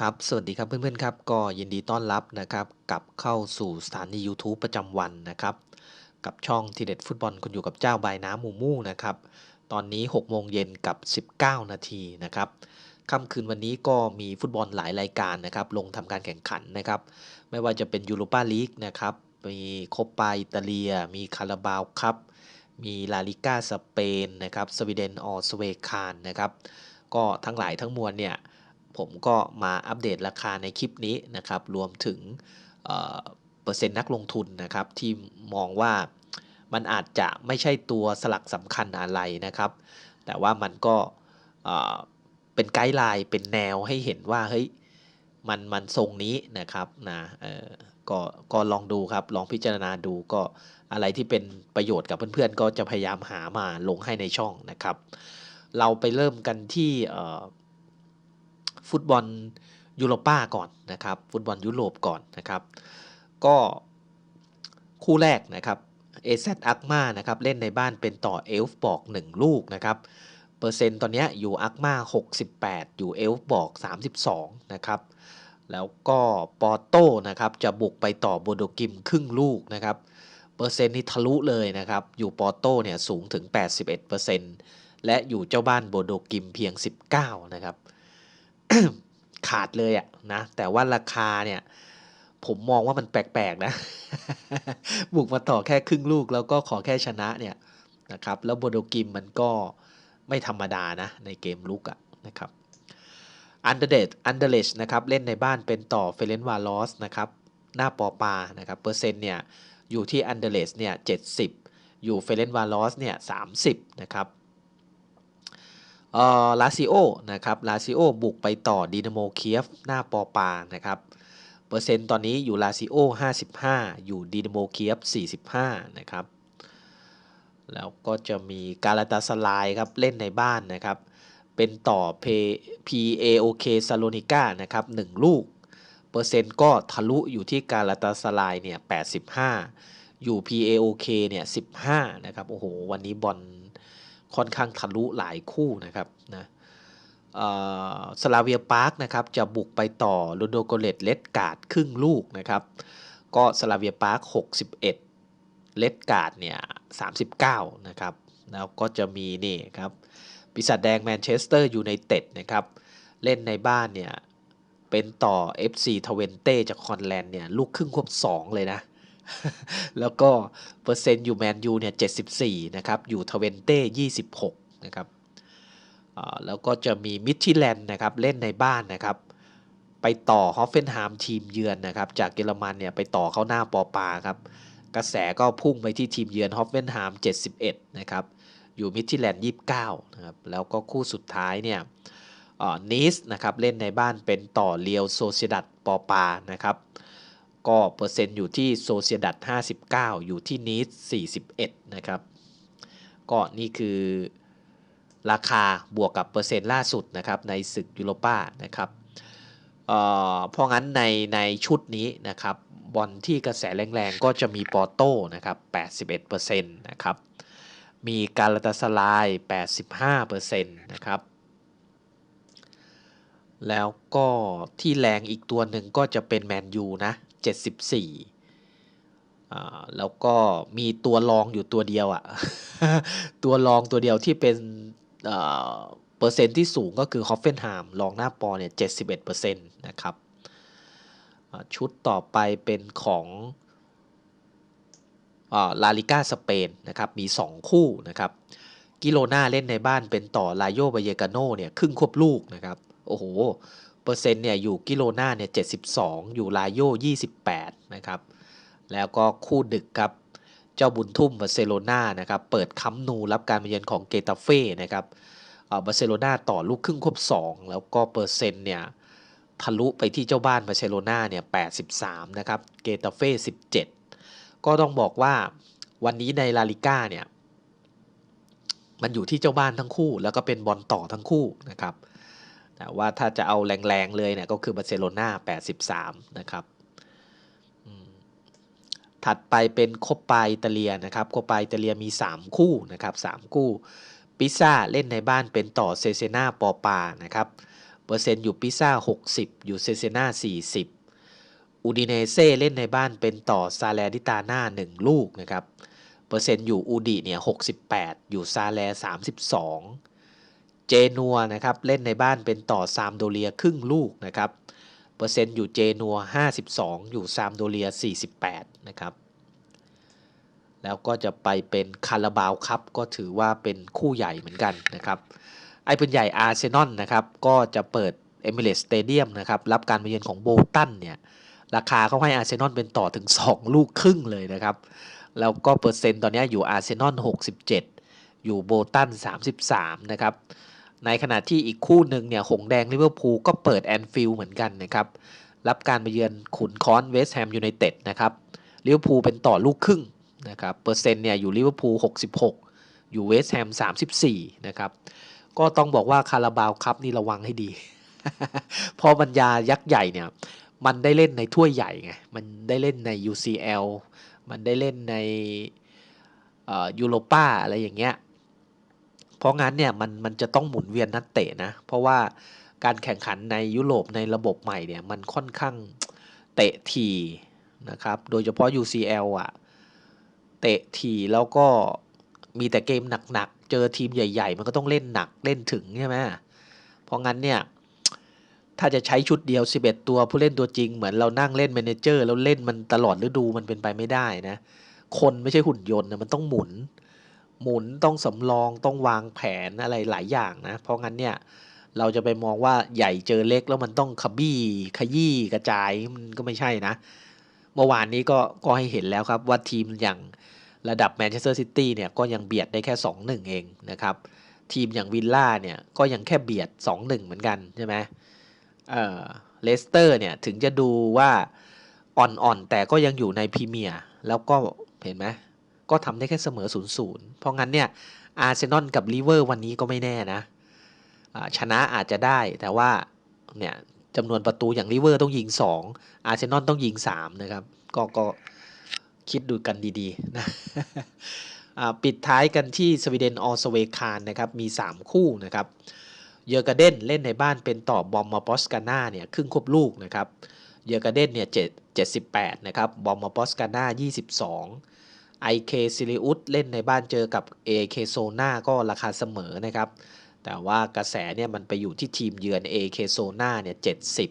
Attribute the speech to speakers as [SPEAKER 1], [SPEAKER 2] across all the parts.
[SPEAKER 1] ครับ สวัสดีครับเพื่อนๆครับ ก็ยินดีต้อนรับนะครับกลับเข้าสู่สถานี YouTube ประจำวันนะครับ กับช่องทีเด็ดฟุตบอลคุณอยู่กับเจ้าใบน้ำมูมูนะครับ ตอนนี้6โมงเย็นกับ 19 นาทีนะครับค่ำคืนวันนี้ก็มีฟุตบอลหลายรายการนะครับ ลงทำการแข่งขันนะครับ ไม่ว่าจะเป็นยูโรปาลีกนะครับ มีโคปาอิตาเลีย มีคาราบาวคัพมีลาลิก้าสเปนนะครับ สวีเดนออสเวคานนะครับ ก็ทั้งหลายทั้งมวลเนี่ย ผมก็มาอัปเดตราคาในคลิปนี้นะครับ รวมถึงเปอร์เซ็นต์นักลงทุนนะครับ ที่มองว่ามันอาจจะไม่ใช่ตัวสลักสำคัญอะไรนะครับ แต่ว่ามันก็เป็นไกด์ไลน์เป็นแนวให้เห็นว่าเฮ้ยมันมันทรงนี้นะครับนะก็ก็ลองดูครับลองพิจารณาดูก็อะไรที่เป็นประโยชน์กับเพื่อนๆ ก็จะพยายามหามาลงให้ในช่องนะครับ เราไปเริ่มกันที่ ฟุตบอลยูโรป้าก่อนนะครับ ฟุตบอลยุโรปก่อนนะครับ ก็คู่แรกนะครับเอเซตอักมานะครับเล่นในบ้านเป็นต่อเอลฟ์บอก 1 ลูกนะครับเปอร์เซ็นต์ตอนนี้อยู่อักมา68 อยู่เอลฟ์บอก 32 นะครับ แล้วก็ปอโต้นะครับจะบุกไปต่อโบโดกิมครึ่งลูกนะครับเปอร์เซ็นต์นี่ทะลุเลยนะครับ อยู่ปอโต้เนี่ยสูงถึง 81%และอยู่เจ้าบ้านโบโดกิมเพียง 19 นะครับ ขาดเลยอะนะ แต่ว่าราคาเนี่ย ผมมองว่ามันแปลกๆนะ บุกมาต่อแค่ครึ่งลูกแล้วก็ขอแค่ชนะเนี่ยนะครับ แล้วโบโดกิมมันก็ไม่ธรรมดานะ ในเกมลุกอะนะครับอันเดเดตอันเดเลชนะครับ เล่นในบ้านเป็นต่อเฟเรนวาลอสนะครับ หน้าปอปานะครับ เปอร์เซ็นต์เนี่ย อยู่ที่อันเดเลชเนี่ยเจ็ดสิบอยู่เฟเรนวาลอสเนี่ยสามสิบนะครับ ลาซิโอนะครับลาซิโอบุกไปต่อดีนาโมเคียฟหน้าปอปานะครับเปอร์เซ็นต์ตอนนี้อยู่ลาซิโอ55 อยู่ดีนาโมเคียฟ45นะครับแล้วก็จะมีกาลาตาสลายครับเล่นในบ้านนะครับเป็นต่อ PAOK ซาโลนิก้านะครับ1ลูก เปอร์เซ็นต์ก็ทะลุอยู่ที่กาลาตาสลายเนี่ย85 อยู่ PAOK เนี่ย15นะครับโอ้โหวันนี้บอล ค่อนข้างทะลุหลายคู่นะครับนะสลาเวียพาร์คนะครับจะบุกไปต่อโรโดโกเลตเลดการ์ดครึ่งลูกนะครับก็สลาเวียพาร์ค61เลดการ์ดเนี่ย39นะครับแล้วก็จะมีนี่ครับปีศาจแดงแมนเชสเตอร์ยูไนเต็ดนะครับเล่นในบ้านเนี่ยเป็นต่อ FC ทเวนเต้จากคอนแลนด์เนี่ยลูกครึ่งควบ2เลยนะ แล้วก็เปอร์เซ็นต์อยู่แมนยูเนี่ย74 นะครับ อยู่ทเวนเต้26 นะครับแล้วก็จะมีมิททิแลนด์นะครับ เล่นในบ้านนะครับ ไปต่อฮอฟเฟนไฮามทีมเยือนนะครับ จากเยอรมันเนี่ยไปต่อเข้าหน้าปอปาครับ กระแสก็พุ่งไปที่ทีมเยือนฮอฟเฟนไฮาม71 นะครับ อยู่มิททิแลนด์29 นะครับ แล้วก็คู่สุดท้ายเนี่ยนิสนะครับ เล่นในบ้านเป็นต่อเรียวโซเซดัตปอปานะครับ ก็เปอร์เซ็นต์อยู่ที่โซเซียดัต59 อยู่ที่นีส41 นะครับ ก็นี่คือราคาบวกกับเปอร์เซ็นต์ล่าสุดนะครับในศึกยูโรป้านะครับเพราะงั้นในในชุดนี้นะครับบอลที่กระแสแรงๆ ก็จะมีปอโต้นะครับ81%นะครับ มีกาลาตาสลาย 85%นะครับ แล้วก็ที่แรงอีกตัวหนึ่งก็จะเป็นแมนยูนะ 74แล้วก็มีตัวรองอยู่ตัวเดียวอะ่ะตัวรองตัวเดียวที่เป็นเปอร์เซ็นต์ที่สูงก็คือฮอฟเฟนไฮม์รองหน้าปอเนี่ย71%นะครับชุดต่อไปเป็นของลาลิก้าสเปนนะครับมี 2 คู่นะครับกิโลนาเล่นในบ้านเป็นต่อลาโยบายกาโนเนี่ยครึ่งควบลูกนะครับโอ้โห เปอร์เซ็นต์เนี่ยอยู่กิโลนาเนี่ย72 อยู่ลาโย28 นะครับ แล้วก็คู่ดึกครับ เจ้าบุญทุ่มบาร์เซโลนานะครับ เปิดคัมนูรับการมาเยือนของเกตาเฟ่นะครับบาร์เซโลนาต่อลูกครึ่งครบ2 แล้วก็เปอร์เซ็นต์เนี่ยทะลุไปที่เจ้าบ้านบาร์เซโลนาเนี่ย83 นะครับ เกตาเฟ่ 17 ก็ต้องบอกว่าวันนี้ในลาลิก้าเนี่ยมันอยู่ที่เจ้าบ้านทั้งคู่ แล้วก็เป็นบอลต่อทั้งคู่นะครับ แต่ว่าถ้าจะเอาแรงๆเลยเนี่ยก็คือบาร์เซโลนา83 นะครับถัดไปเป็นโคปาอิตาเลียนะครับโคปาอิตาเลียมี 3 คู่นะครับ3คู่ปิซ่าเล่นในบ้านเป็นต่อเซเซนาปอปานะครับเปเปอร์เซ็นต์อยู่ปิซ่า60 อยู่เซเซนา40 อูดิเนเซ่เล่นในบ้านเป็นต่อซาแลดิตาน่า1ลูกนะครับเปอร์เซ็นต์อยู่อูดิเนี่ย68 อยู่ซาแล32 เจนัวนะครับเล่นในบ้านเป็นต่อซามโดเลียครึ่งลูกนะครับเปอร์เซ็นต์อยู่เจนัว 52 อยู่ซามโดเลีย 48 นะครับแล้วก็จะไปเป็นคาราบาวครับก็ถือว่าเป็นคู่ใหญ่เหมือนกันนะครับไอ้เป็นใหญ่อาร์เซนอลนะครับก็จะเปิดเอมิเรตสเตเดียมนะครับรับการมาเยือนของโบตันเนี่ยราคาเขาให้อาร์เซนอลเป็นต่อถึง 2 ลูกครึ่งเลยนะครับแล้วก็เปอร์เซ็นต์ตอนนี้อยู่อาร์เซนอล67 อยู่โบตัน33 นะครับ ในขณะที่อีกคู่หนึ่งเนี่ยหงแดงลิเวอร์พูลก็เปิดแอนฟิลด์เหมือนกันนะครับ รับการมาเยือนขุนค้อนเวสต์แฮมยูไนเต็ดนะครับลิเวอร์พูลเป็นต่อลูกครึ่งนะครับเปอร์เซ็นต์เนี่ยอยู่ลิเวอร์พูล66 อยู่เวสต์แฮม34 นะครับ ก็ต้องบอกว่าคาราบาวครับนี่ระวังให้ดี พอบรรยายักษ์ใหญ่เนี่ยมันได้เล่นในถ้วยใหญ่ไง มันได้เล่นใน UCL มันได้เล่นในยูโรป้าอะไรอย่างเงี้ย เพราะงั้นเนี่ยมันมันจะต้องหมุนเวียนนักเตะนะ เพราะว่าการแข่งขันในยุโรปในระบบใหม่เนี่ยมันค่อนข้างเตะทีนะครับ โดยเฉพาะ UCL อะ เตะทีแล้วก็มีแต่เกมหนักๆ เจอทีมใหญ่ ๆ มันก็ต้องเล่นหนักเล่นถึงใช่ไหมเพราะงั้นเนี่ยถ้าจะใช้ชุดเดียว 11 ตัวผู้เล่นตัวจริงเหมือนเรานั่งเล่นแมนเจอร์แล้วเล่นมันตลอดฤดูมันเป็นไปไม่ได้นะ คนไม่ใช่หุ่นยนต์นะมันต้องหมุน หมุนต้องสำรองต้องวางแผนอะไรหลายอย่างนะ เพราะงั้นเนี่ยเราจะไปมองว่าใหญ่เจอเล็กแล้วมันต้องขบี้ขยี้กระจายมันก็ไม่ใช่นะ เมื่อวานนี้ก็ก็ให้เห็นแล้วครับว่าทีมอย่างระดับแมนเชสเตอร์ซิตี้เนี่ยก็ยังเบียดได้แค่ 2-1 เองนะครับ ทีมอย่างวิลล่าเนี่ยก็ยังแค่เบียด 2-1 เหมือนกันใช่ไหมเออเลสเตอร์เนี่ยถึงจะดูว่าอ่อนๆ แต่ก็ยังอยู่ในพรีเมียร์แล้วก็เห็นไหม ก็ทำได้แค่เสมอ0-0เพราะงั้นเนี่ยอาร์เซนอลกับลิเวอร์วันนี้ก็ไม่แน่นะชนะอาจจะได้แต่ว่าเนี่ยจำนวนประตูอย่างลิเวอร์ต้องยิง 2 อาร์เซนอลต้องยิง 3 นะครับ ก็ก็คิดดูกันดีๆนะปิดท้ายกันที่สวีเดนออสเวคานนะครับ มี 3 คู่นะครับ เยอร์กาเดนเล่นในบ้านเป็นต่อบอมมาปอสกาน่าเนี่ยครึ่งควบลูกนะครับ เยอร์กาเดนเนี่ย7 78นะครับ บอมมาปอสกาน่า22ไอเคซิลิอุสเล่นในบ้านเจอกับ AK โซนาก็ราคาเสมอนะครับ แต่ว่ากระแสเนี่ยมันไปอยู่ที่ทีมเยือน AK โซนาเนี่ย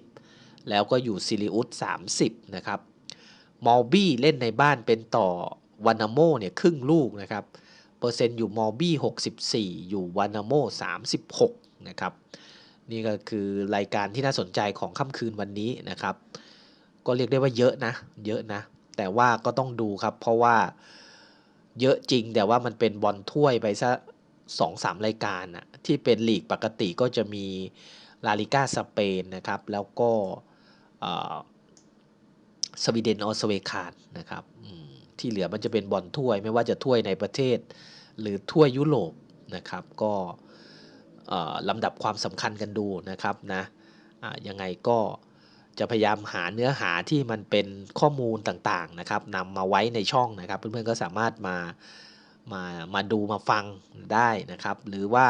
[SPEAKER 1] 70 แล้วก็อยู่ซิลิอุส30 นะครับมอลบี้เล่นในบ้านเป็นต่อวานาโมเนี่ยครึ่งลูกนะครับ เปอร์เซ็นต์อยู่มอลบี้64 อยู่วานาโม36 นะครับ นี่ก็คือรายการที่น่าสนใจของค่ำคืนวันนี้นะครับ ก็เรียกได้ว่าเยอะนะ เยอะนะ แต่ว่าก็ต้องดูครับ เพราะว่าเยอะจริงแต่ว่ามันเป็นบอลถ้วยไปซะสองสามรายการอะที่เป็นลีกปกติก็จะมีลาลิก้าสเปนนะครับ แล้วก็สวีเดนออสเวคานนะครับที่เหลือมันจะเป็นบอลถ้วยไม่ว่าจะถ้วยในประเทศ หรือถ้วยยุโรปนะครับ ก็ลำดับความสำคัญกันดูนะครับนะยังไงก็ จะพยายามหาเนื้อหาที่มันเป็นข้อมูลต่างๆนะครับนำมาไว้ในช่องนะครับ เพื่อนๆก็สามารถมามามาดูมาฟังได้นะครับ หรือว่า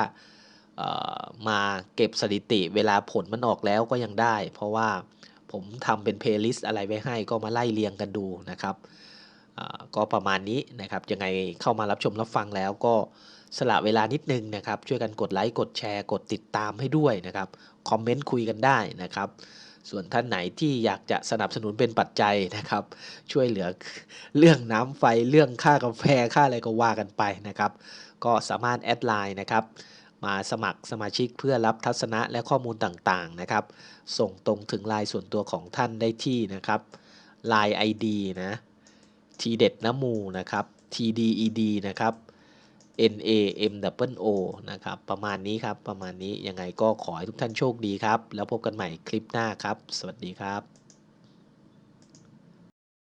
[SPEAKER 1] มาเก็บสถิติเวลาผลมันออกแล้วก็ยังได้ เพราะว่าผมทำเป็นเพลย์ลิสต์อะไรไว้ให้ก็มาไล่เรียงกันดูนะครับก็ประมาณนี้นะครับยังไงเข้ามารับชมรับฟังแล้วก็สละเวลานิดนึงนะครับ ช่วยกันกดไลค์กดแชร์ กดติดตามให้ด้วยนะครับ คอมเมนต์คุยกันได้นะครับ ส่วนท่านไหนที่อยากจะสนับสนุนเป็นปัจจัยนะครับ ช่วยเหลือเรื่องน้ำไฟเรื่องค่ากาแฟค่าอะไรก็ว่ากันไปนะครับ ก็สามารถแอดไลน์นะครับมาสมัครสมาชิกเพื่อรับทัศนะและข้อมูลต่างๆนะครับ ส่งตรงถึงไลน์ส่วนตัวของท่านได้ที่นะครับ Line ID นะทีเด็ดน้ำมูนะครับ TDED นะครับ NAMO นะครับ ประมาณนี้ครับ ประมาณนี้ยังไงก็ขอให้ทุกท่านโชคดีครับ แล้วพบกันใหม่คลิปหน้าครับ สวัสดีครับ